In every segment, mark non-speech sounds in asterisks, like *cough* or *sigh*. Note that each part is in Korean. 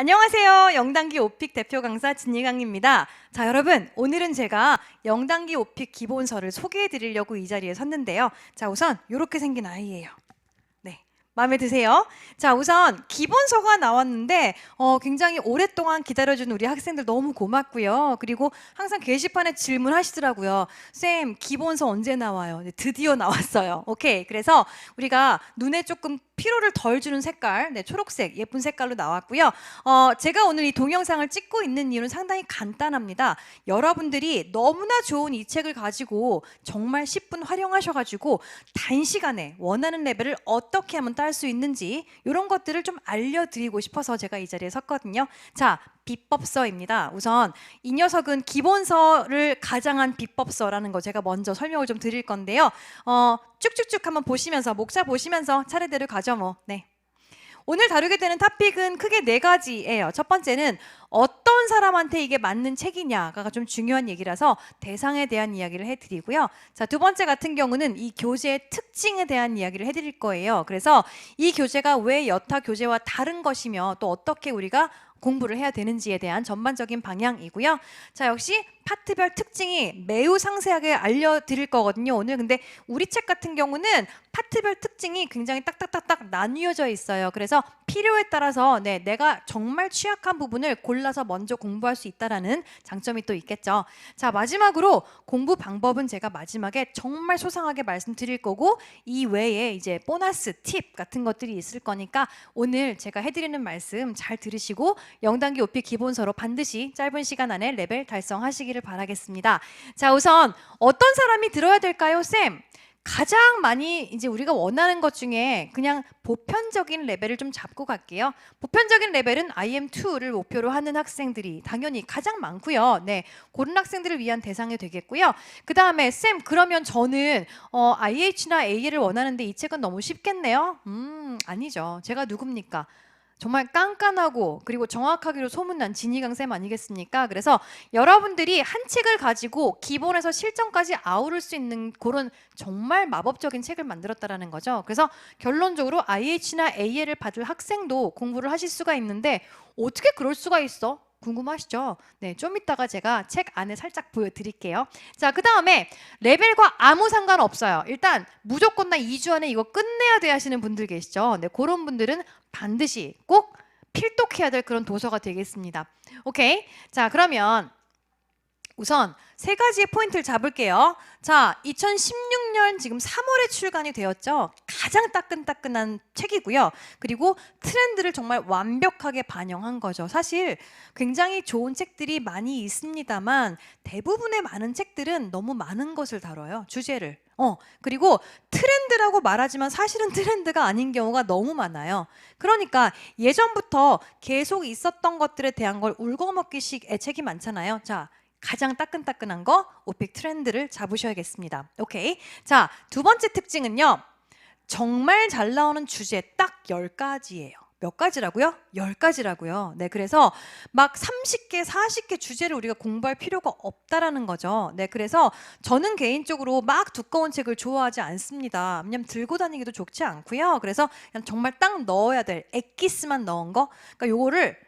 안녕하세요. 영단기 오픽 대표 강사 진희강입니다. 자, 여러분, 오늘은 제가 영단기 오픽 기본서를 소개해 드리려고 이 자리에 섰는데요. 자, 우선 이렇게 생긴 아이예요. 네. 마음에 드세요? 자, 우선 기본서가 나왔는데 어, 굉장히 오랫동안 기다려준 우리 학생들 너무 고맙고요. 그리고 항상 게시판에 질문하시더라고요. 쌤, 기본서 언제 나와요? 네, 드디어 나왔어요. 오케이. 그래서 우리가 눈에 조금 피로를 덜 주는 색깔, 네, 초록색 예쁜 색깔로 나왔고요. 어, 제가 오늘 이 동영상을 찍고 있는 이유는 상당히 간단합니다. 여러분들이 너무나 좋은 이 책을 가지고 정말 10분 활용하셔가지고 단시간에 원하는 레벨을 어떻게 하면 딸수 있는지 이런 것들을 좀 알려드리고 싶어서 제가 이 자리에 섰거든요. 자, 비법서입니다. 우선 이 녀석은 기본서를 가장한 비법서라는 거 제가 먼저 설명을 좀 드릴 건데요. 어, 쭉쭉쭉 한번 보시면서 목차 보시면서 차례대로 가죠 뭐. 네. 오늘 다루게 되는 토픽은 크게 네 가지예요. 첫 번째는 어떤 사람한테 이게 맞는 책이냐가 좀 중요한 얘기라서 대상에 대한 이야기를 해드리고요. 자, 두 번째 같은 경우는 이 교재의 특징에 대한 이야기를 해드릴 거예요. 그래서 이 교재가 왜 여타 교재와 다른 것이며 또 어떻게 우리가 공부를 해야 되는지에 대한 전반적인 방향이고요. 자, 역시 파트별 특징이 매우 상세하게 알려드릴 거거든요. 오늘 근데 우리 책 같은 경우는 파트별 특징이 굉장히 딱딱딱딱 나뉘어져 있어요. 그래서 필요에 따라서 네, 내가 정말 취약한 부분을 골라서 먼저 공부할 수 있다라는 장점이 또 있겠죠. 자, 마지막으로 공부 방법은 제가 마지막에 정말 소상하게 말씀드릴 거고 이 외에 이제 보너스 팁 같은 것들이 있을 거니까 오늘 제가 해드리는 말씀 잘 들으시고 영단기 오피 기본서로 반드시 짧은 시간 안에 레벨 달성하시기를 바라겠습니다. 자, 우선 어떤 사람이 들어야 될까요, 쌤? 가장 많이 이제 우리가 원하는 것 중에 그냥 보편적인 레벨을 좀 잡고 갈게요. 보편적인 레벨은 IM2를 목표로 하는 학생들이 당연히 가장 많고요. 네, 그런 학생들을 위한 대상이 되겠고요. 그 다음에 쌤 그러면 저는 어, IH나 AL을 원하는데 이 책은 너무 쉽겠네요. 음 아니죠. 제가 누굽니까? 정말 깐깐하고 그리고 정확하기로 소문난 진희강 쌤 아니겠습니까? 그래서 여러분들이 한 책을 가지고 기본에서 실전까지 아우를 수 있는 그런 정말 마법적인 책을 만들었다라는 거죠. 그래서 결론적으로 IH나 AL을 받을 학생도 공부를 하실 수가 있는데 어떻게 그럴 수가 있어? 궁금하시죠? 네, 좀 이따가 제가 책 안에 살짝 보여드릴게요. 자, 그 다음에 레벨과 아무 상관 없어요. 일단 무조건 나 2주 안에 이거 끝내야 돼 하시는 분들 계시죠? 네, 그런 분들은 반드시 꼭 필독해야 될 그런 도서가 되겠습니다. 오케이. 자, 그러면 우선 세 가지의 포인트를 잡을게요. 자, 2016년 지금 3월에 출간이 되었죠. 가장 따끈따끈한 책이고요. 그리고 트렌드를 정말 완벽하게 반영한 거죠. 사실 굉장히 좋은 책들이 많이 있습니다만 대부분의 많은 책들은 너무 많은 것을 다뤄요. 주제를. 어, 그리고 트렌드라고 말하지만 사실은 *laughs* 트렌드가 아닌 경우가 너무 많아요. 그러니까 예전부터 계속 있었던 것들에 대한 걸 울거먹기식의 책이 많잖아요. 자, 가장 따끈따끈한 거 오픽 트렌드를 잡으셔야겠습니다. 오케이. 자, 두 번째 특징은요. 정말 잘 나오는 주제 딱 10가지예요. 몇 가지라고요? 10가지라고요. 네, 그래서 막 30개, 40개 주제를 우리가 공부할 필요가 없다라는 거죠. 네, 그래서 저는 개인적으로 막 두꺼운 책을 좋아하지 않습니다. 왜냐면 들고 다니기도 좋지 않고요. 그래서 그냥 정말 딱 넣어야 될 엑기스만 넣은 거. 그러니까 요거를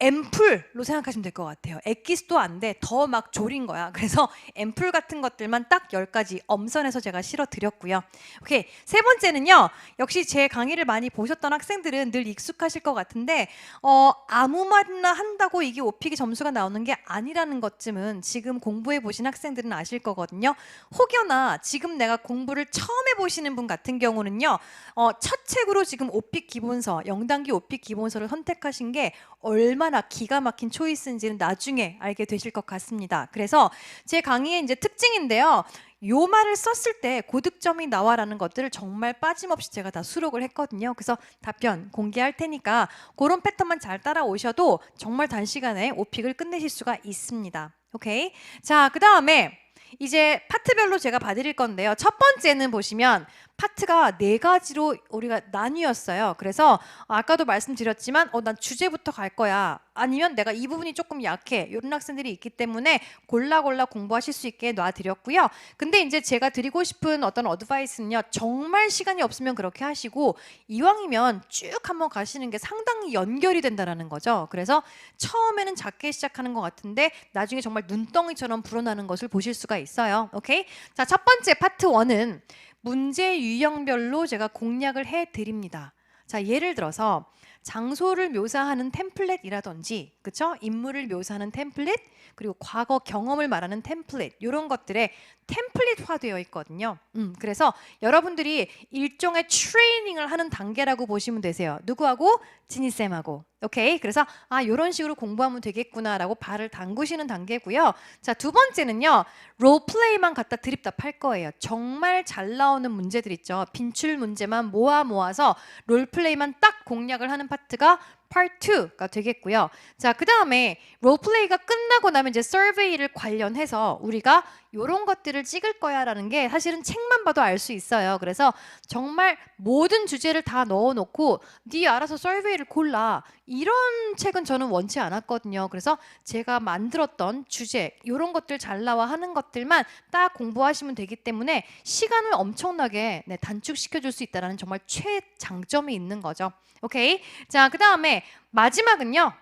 앰플로 생각하시면 될 것 같아요. 엑기스도 안 돼. 더 막 졸인 거야. *laughs* 그래서 앰플 같은 것들만 딱 10가지 엄선해서 제가 실어 드렸고요. 오케이. 세 번째는요. 역시 제 강의를 많이 보셨던 학생들은 늘 익숙하실 것 같은데 어, 아무 말이나 한다고 이게 오픽이 점수가 나오는 게 아니라는 것쯤은 지금 공부해 보신 학생들은 아실 거거든요. 혹여나 지금 내가 공부를 처음 해 보시는 분 같은 경우는요. 어, 첫 책으로 지금 오픽 기본서, 영단기 오픽 기본서를 선택하신 게 얼마나 기가 막힌 초이스인지는 나중에 알게 되실 것 같습니다. 그래서 제 강의의 이제 특징인데요. 요 말을 썼을 때 고득점이 나와라는 것들을 정말 빠짐없이 제가 다 수록을 했거든요. 그래서 답변 공개할 테니까 그런 패턴만 잘 따라오셔도 정말 단시간에 오픽을 끝내실 수가 있습니다. 오케이. 자, 그 다음에 이제 파트별로 제가 봐드릴 건데요. 첫 번째는 보시면 파트가 네 가지로 우리가 나뉘었어요. 그래서 아까도 말씀드렸지만 어, 난 주제부터 갈 거야. 아니면 내가 이 부분이 조금 약해. 이런 학생들이 있기 때문에 골라 골라 공부하실 수 있게 놔드렸고요. 근데 이제 제가 드리고 싶은 어떤 어드바이스는요. 정말 시간이 없으면 그렇게 하시고 이왕이면 쭉 한번 가시는 게 상당히 연결이 된다라는 거죠. 그래서 처음에는 작게 시작하는 것 같은데 나중에 정말 눈덩이처럼 불어나는 것을 보실 수가 있어요. 오케이? 자, 첫 번째 파트 1은 문제 유형별로 제가 공략을 해 드립니다. 자, 예를 들어서 장소를 묘사하는 템플릿이라든지 그쵸? 인물을 묘사하는 템플릿 그리고 과거 경험을 말하는 템플릿 이런 것들에 템플릿화되어 있거든요. 음, 그래서 여러분들이 일종의 트레이닝을 하는 단계라고 보시면 되세요. 누구하고? 지니 쌤하고. 오케이. 그래서 아 이런 식으로 공부하면 되겠구나라고 발을 담그시는 단계고요. 자 두 번째는요 롤플레이만 갖다 드립답할 거예요. 정말 잘 나오는 문제들 있죠. 빈출 문제만 모아 모아서 롤플레이만 딱 공략을 하는 파트가 Part 2가 되겠고요. 자, 그 다음에 롤플레이가 끝나고 나면 이제 서베이를 관련해서 우리가 이런 것들을 찍을 거야 라는 게 사실은 책만 봐도 알 수 있어요. 그래서 정말 모든 주제를 다 넣어놓고 네 알아서 서베이를 골라 이런 책은 저는 원치 않았거든요. 그래서 제가 만들었던 주제 이런 것들 잘 나와 하는 것들만 딱 공부하시면 되기 때문에 시간을 엄청나게 네, 단축시켜 줄 수 있다는 정말 최장점이 있는 거죠. 오케이. 자, 그 다음에 마지막은요.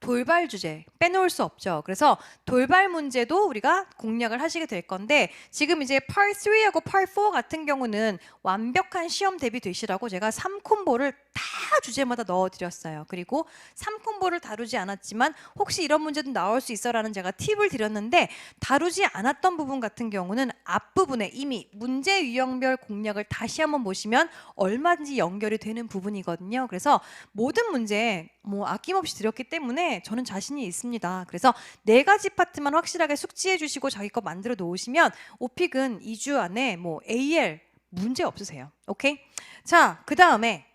돌발 주제 빼놓을 수 없죠. 그래서 돌발 문제도 우리가 공략을 하시게 될 건데 지금 이제 Part 3하고 Part 4 같은 경우는 완벽한 시험 대비 되시라고 제가 3콤보를 다 주제마다 넣어드렸어요. 그리고 3콤보를 다루지 않았지만 혹시 이런 문제도 나올 수 있어라는 제가 팁을 드렸는데 다루지 않았던 부분 같은 경우는 앞부분에 이미 문제 유형별 공략을 다시 한번 보시면 얼마든지 연결이 되는 부분이거든요. 그래서 모든 문제 뭐 아낌없이 드렸기 때문에 저는 자신이 있습니다. 그래서 네 가지 파트만 확실하게 숙지해 주시고 자기 거 만들어 놓으시면 오픽은 2주 안에 뭐 AL 문제 없으세요. 오케이? 자, 그 다음에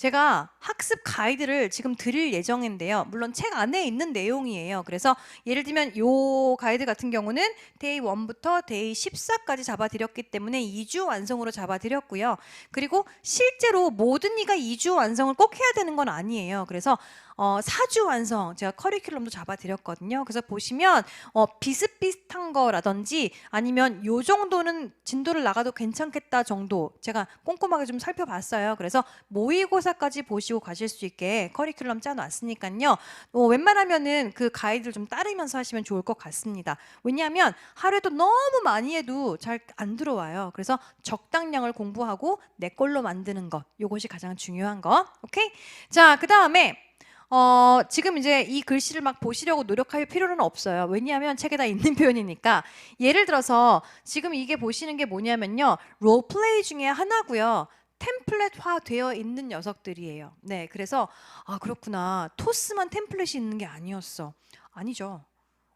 제가 학습 가이드를 지금 드릴 예정인데요. 물론 책 안에 있는 내용이에요. 그래서 예를 들면 요 가이드 같은 경우는 데이 1부터 데이 14까지 잡아드렸기 때문에 2주 완성으로 잡아드렸고요. 그리고 실제로 모든 이가 2주 완성을 꼭 해야 되는 건 아니에요. 그래서 어, 4주 완성 제가 커리큘럼도 잡아드렸거든요. 그래서 보시면 어, 비슷비슷한 거라든지 아니면 요 정도는 진도를 나가도 괜찮겠다 정도 제가 꼼꼼하게 좀 살펴봤어요. 그래서 모의고사까지 보시고 가실 수 있게 커리큘럼 짜놨으니까요. 어, 웬만하면은 그 가이드를 좀 따르면서 하시면 좋을 것 같습니다. 왜냐하면 하루에도 너무 많이 해도 잘 안 들어와요. 그래서 적당량을 공부하고 내 걸로 만드는 것 요것이 가장 중요한 거. 오케이? 자, 그 다음에 어, 지금 이제 이 글씨를 막 보시려고 노력할 필요는 없어요. 왜냐하면 책에 다 있는 *laughs* 표현이니까. 예를 들어서 지금 이게 보시는 게 뭐냐면요. 롤플레이 중에 하나고요. 템플릿화 되어 있는 녀석들이에요. 네, 그래서 아 그렇구나. 토스만 템플릿이 있는 게 아니었어. 아니죠.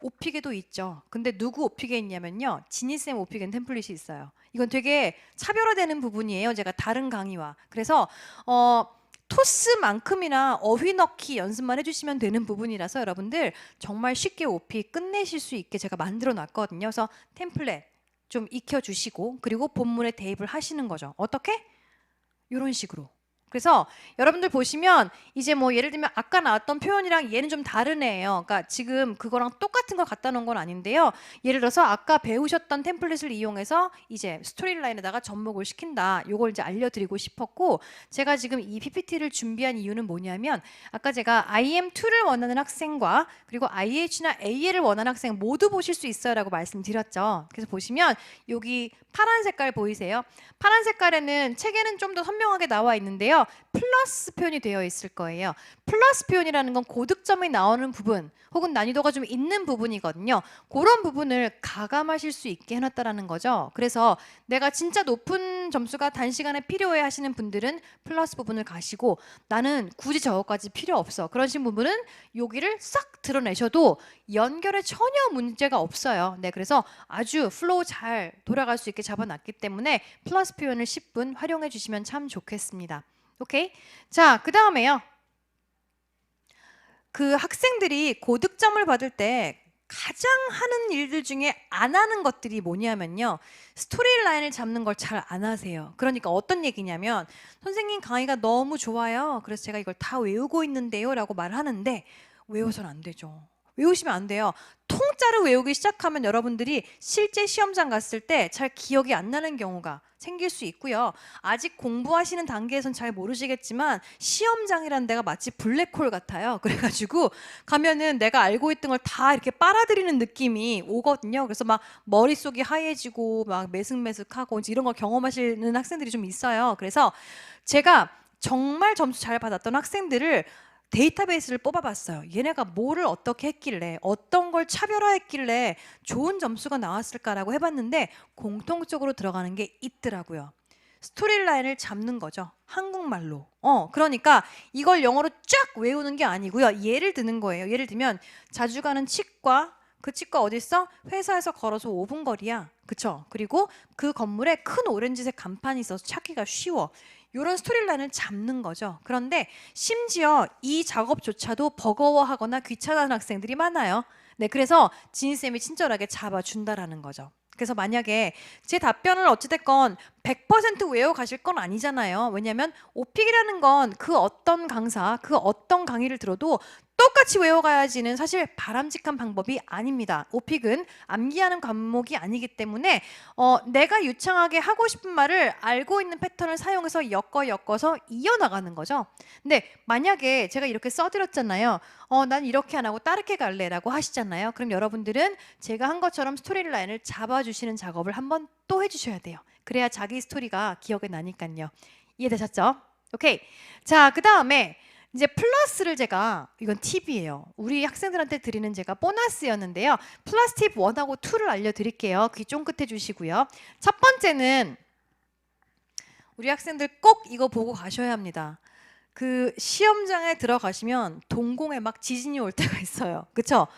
오픽에도 있죠. 근데 누구 오픽에 있냐면요. 지니쌤 오픽엔 템플릿이 있어요. 이건 되게 차별화되는 부분이에요. 제가 다른 강의와. 그래서 어 토스만큼이나 어휘 넣기 연습만 해주시면 되는 부분이라서 여러분들 정말 쉽게 오피 끝내실 수 있게 제가 만들어 놨거든요. 그래서 템플릿 좀 익혀주시고 그리고 본문에 대입을 하시는 거죠. 어떻게? 이런 식으로. 그래서 여러분들 보시면 이제 뭐 예를 들면 아까 나왔던 표현이랑 얘는 좀 다르네요. 그러니까 지금 그거랑 똑같은 걸 갖다 놓은 건 아닌데요. 예를 들어서 아까 배우셨던 템플릿을 이용해서 이제 스토리라인에다가 접목을 시킨다. 요걸 이제 알려드리고 싶었고 제가 지금 이 PPT를 준비한 이유는 뭐냐면 아까 제가 IM2를 원하는 학생과 그리고 IH나 AL을 원하는 학생 모두 보실 수 있어요라고 말씀드렸죠. 그래서 보시면 여기 파란 색깔 보이세요? 파란 색깔에는 책에는 좀 더 선명하게 나와 있는데요. 플러스 표현이 되어 있을 거예요. 플러스 표현이라는 건 고득점이 나오는 부분 혹은 난이도가 좀 있는 부분이거든요. 그런 부분을 가감하실 수 있게 해놨다라는 거죠. 그래서 내가 진짜 높은 점수가 단시간에 필요해 하시는 분들은 플러스 부분을 가시고 나는 굳이 저거까지 필요 없어. 그러신 부분은 여기를 싹 드러내셔도 연결에 전혀 문제가 없어요. 네, 그래서 아주 플로우 잘 돌아갈 수 있게 잡아놨기 때문에 플러스 표현을 10분 활용해 주시면 참 좋겠습니다. 오케이? 자, 그 다음에요. 그 학생들이 고득점을 받을 때 가장 하는 일들 중에 안 하는 것들이 뭐냐면요. 스토리 라인을 잡는 걸 잘 안 하세요. 그러니까 어떤 얘기냐면 선생님 강의가 너무 좋아요. 그래서 제가 이걸 다 외우고 있는데요 라고 말하는데 외워서는 안 되죠. 외우시면 안 돼요. 통짜를 외우기 시작하면 여러분들이 실제 시험장 갔을 때 잘 기억이 안 나는 경우가 생길 수 있고요. 아직 공부하시는 단계에선 잘 모르시겠지만 시험장이라는 데가 마치 블랙홀 같아요. *laughs* 그래가지고 가면은 내가 알고 있던 걸 다 이렇게 빨아들이는 느낌이 오거든요. 그래서 막 머릿속이 하얘지고 막 매슥매슥하고 이런 걸 경험하시는 학생들이 좀 있어요. 그래서 제가 정말 점수 잘 받았던 학생들을 데이터베이스를 뽑아봤어요. 얘네가 뭐를 어떻게 했길래 어떤 걸 차별화했길래 좋은 점수가 나왔을까라고 해봤는데 공통적으로 들어가는 게 있더라고요. 스토리라인을 잡는 거죠. 한국말로. 어, 그러니까 이걸 영어로 쫙 외우는 게 아니고요. 예를 드는 거예요. 예를 들면 자주 가는 치과 그 치과 어디 있어? 회사에서 걸어서 5분 거리야. 그쵸? 그리고 그 건물에 큰 오렌지색 간판이 있어서 찾기가 쉬워. 이런 스토리라인을 잡는 거죠. 그런데 심지어 이 작업조차도 버거워하거나 귀찮아하는 학생들이 많아요. 네, 그래서 지인 쌤이 친절하게 잡아준다라는 거죠. 그래서 만약에 제 답변을 어찌됐건 100% 외워 가실 건 아니잖아요. 왜냐하면 오픽이라는 건 그 어떤 강사, 그 어떤 강의를 들어도 똑같이 외워가야지는 사실 바람직한 방법이 아닙니다. 오픽은 암기하는 과목이 아니기 때문에 어, 내가 유창하게 하고 싶은 말을 알고 있는 패턴을 사용해서 엮어 엮어서 이어나가는 거죠. 근데 만약에 제가 이렇게 써드렸잖아요. 어, 난 이렇게 안 하고 따르게 갈래라고 하시잖아요. 그럼 여러분들은 제가 한 것처럼 스토리 라인을 잡아주시는 작업을 한번 또 해주셔야 돼요. 그래야 자기 스토리가 기억에 나니까요. 이해되셨죠? 오케이. 자, 그 다음에 이제 플러스를 제가 이건 팁이에요. 우리 학생들한테 드리는 제가 보너스였는데요. 플러스 팁 1하고 2를 알려드릴게요. 귀 쫑긋해 주시고요. 첫 번째는 우리 학생들 꼭 이거 보고 가셔야 합니다. 그 시험장에 들어가시면 동공에 막 지진이 올 때가 있어요. 그쵸?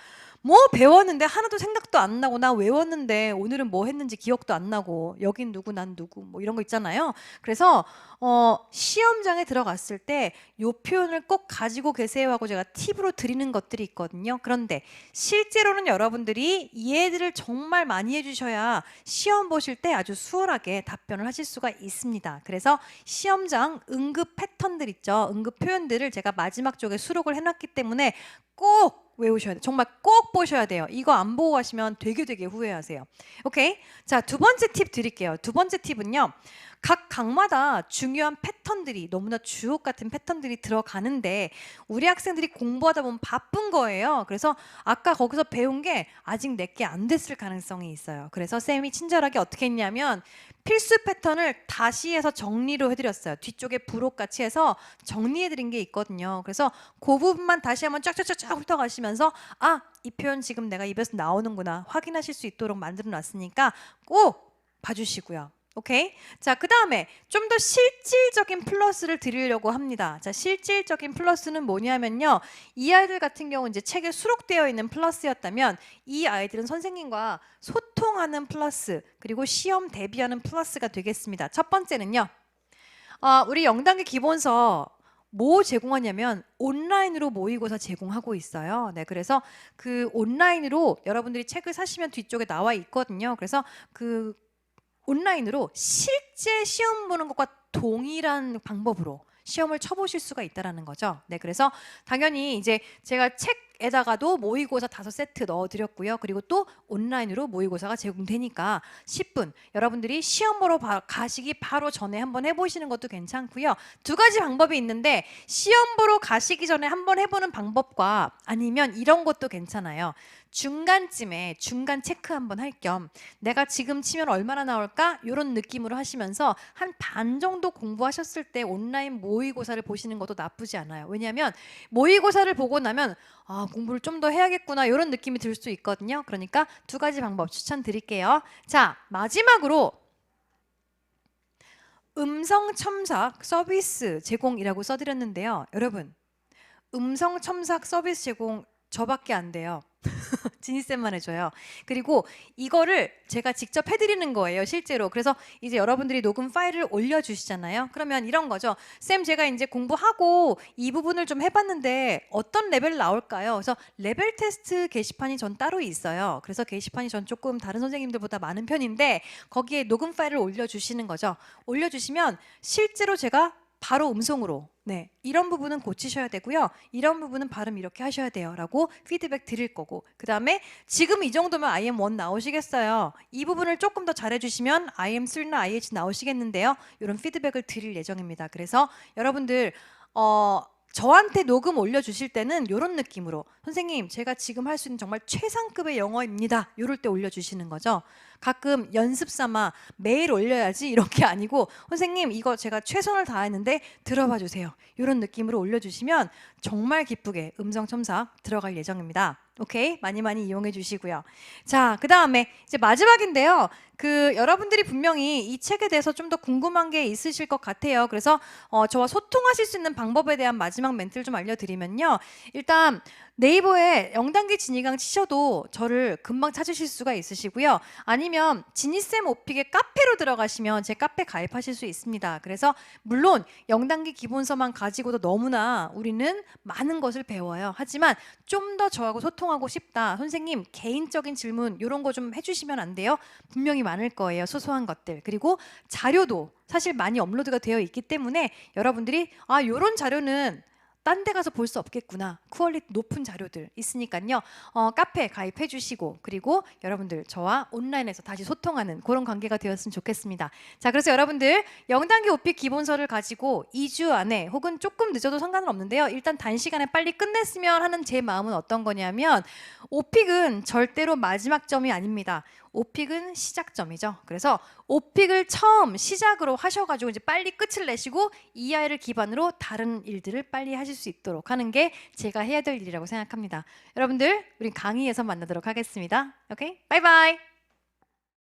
뭐 배웠는데 하나도 생각도 안 나고 나 외웠는데 오늘은 뭐 했는지 기억도 안 나고 여긴 누구 난 누구 뭐 이런 거 있잖아요. 그래서 어 시험장에 들어갔을 때 요 표현을 꼭 가지고 계세요 하고 제가 팁으로 드리는 것들이 있거든요. 그런데 실제로는 여러분들이 이 애들을 정말 많이 해 주셔야 시험 보실 때 아주 수월하게 답변을 하실 수가 있습니다. 그래서 시험장 응급 패턴들 있죠. 응급 표현들을 제가 마지막 쪽에 수록을 해 놨기 때문에 꼭 외우셔야 돼요. 정말 꼭 보셔야 돼요. 이거 안 보고 가시면 되게 되게 후회하세요. 오케이? 자, 두 번째 팁 드릴게요. 두 번째 팁은요. 각 강마다 중요한 패턴들이 너무나 주옥 같은 패턴들이 들어가는데 우리 학생들이 공부하다 보면 바쁜 거예요. 그래서 아까 거기서 배운 게 아직 내게 안 됐을 가능성이 있어요. 그래서 쌤이 친절하게 어떻게 했냐면 필수 패턴을 다시 해서 정리로 해드렸어요. 뒤쪽에 부록 같이 해서 정리해드린 게 있거든요. 그래서 그 부분만 다시 한번 쫙쫙쫙쫙 훑어가시면서 아, 이 표현 지금 내가 입에서 나오는구나 확인하실 수 있도록 만들어 놨으니까 꼭 봐주시고요. 오케이. 자, 그 다음에 좀 더 실질적인 플러스를 드리려고 합니다. 자, 실질적인 플러스는 뭐냐면요. 이 아이들 같은 경우 이제 책에 수록되어 있는 플러스였다면 이 아이들은 선생님과 소통하는 플러스 그리고 시험 대비하는 플러스가 되겠습니다. 첫 번째는요. 어, 우리 영단계 기본서 뭐 제공하냐면 온라인으로 모의고사 제공하고 있어요. 네, 그래서 그 온라인으로 여러분들이 책을 사시면 뒤쪽에 나와 있거든요. 그래서 그 온라인으로 실제 시험 보는 것과 동일한 방법으로 시험을 쳐보실 수가 있다라는 거죠. 네, 그래서 당연히 이제 제가 책에다가도 모의고사 다섯 세트 넣어드렸고요. 그리고 또 온라인으로 모의고사가 제공되니까 10분 여러분들이 시험 보러 바- 가시기 바로 전에 한번 해보시는 것도 괜찮고요. 두 가지 방법이 있는데 시험 보러 가시기 전에 한번 해보는 방법과 아니면 이런 것도 괜찮아요. 중간쯤에 중간 체크 한번 할 겸 내가 지금 치면 얼마나 나올까 이런 느낌으로 하시면서 한 반 정도 공부하셨을 때 온라인 모의고사를 보시는 것도 나쁘지 않아요. 왜냐하면 모의고사를 보고 나면 아 공부를 좀 더 해야겠구나 이런 느낌이 들 수 있거든요. 그러니까 두 가지 방법 추천드릴게요. 자 마지막으로 음성 첨삭 서비스 제공이라고 써드렸는데요. 여러분 음성 첨삭 서비스 제공 저밖에 안 돼요. *laughs* 지니쌤만 해줘요. 그리고 이거를 제가 직접 해드리는 거예요, 실제로. 그래서 이제 여러분들이 녹음 파일을 올려주시잖아요. 그러면 이런 거죠. 쌤, 제가 이제 공부하고 이 부분을 좀 해봤는데 어떤 레벨 나올까요? 그래서 레벨 테스트 게시판이 전 따로 있어요. 그래서 게시판이 전 조금 다른 선생님들보다 많은 편인데 거기에 녹음 파일을 올려주시는 거죠. 올려주시면 실제로 제가 바로 음성으로. 네 이런 부분은 고치셔야 되고요. 이런 부분은 발음 이렇게 하셔야 돼요 라고 피드백 드릴 거고 그 다음에 지금 이 정도면 IM1 나오시겠어요. 이 부분을 조금 더 잘해주시면 IM3나 IH 나오시겠는데요. 이런 피드백을 드릴 예정입니다. 그래서 여러분들 어 저한테 녹음 올려주실 때는 이런 느낌으로 선생님 제가 지금 할 수 있는 정말 최상급의 영어입니다. 이럴 때 올려주시는 거죠. 가끔 연습 삼아 매일 올려야지 *laughs* 이런 게 아니고 선생님 이거 제가 최선을 다했는데 들어봐 주세요. 이런 느낌으로 올려주시면 정말 기쁘게 음성 첨삭 들어갈 예정입니다. 오케이? 많이 많이 이용해 주시고요. 자그 다음에 이제 마지막인데요 그 여러분들이 분명히 이 책에 대해서 좀 더 궁금한 게 있으실 것 같아요 그래서 어, 저와 소통하실 수 있는 방법에 대한 마지막 멘트를 좀 알려드리면요 일단 네이버에 영단계 진이강 치셔도 저를 금방 찾으실 수가 있으시고요. 아니면 지니쌤 오픽의 카페로 들어가시면 제 카페 가입하실 수 있습니다. 그래서 물론 영단계 기본서만 가지고도 너무나 우리는 많은 것을 배워요. 하지만 좀 더 저하고 소통하고 싶다. 선생님 개인적인 질문 이런 거 좀 해주시면 안 돼요? 분명히 많을 거예요. 소소한 것들. 그리고 자료도 사실 많이 업로드가 되어 있기 때문에 여러분들이 아 요런 자료는 딴데 가서 볼 수 없겠구나. 퀄리티 높은 자료들 있으니까요. 어, 카페 가입해 주시고 그리고 여러분들 저와 온라인에서 다시 소통하는 그런 관계가 되었으면 좋겠습니다. 자, 그래서 여러분들 영단계 오픽 기본서를 가지고 2주 안에 혹은 조금 늦어도 상관은 없는데요. 일단 단시간에 빨리 끝냈으면 하는 제 마음은 어떤 거냐면 오픽은 절대로 마지막 점이 아닙니다. 오픽은 시작점이죠. 그래서 오픽을 처음 시작으로 하셔가지고 이제 빨리 끝을 내시고 EI를 기반으로 다른 일들을 빨리 하실 수 있도록 하는 게 제가 해야 될 일이라고 생각합니다. 여러분들, 우리 강의에서 만나도록 하겠습니다. 오케이? 바이바이!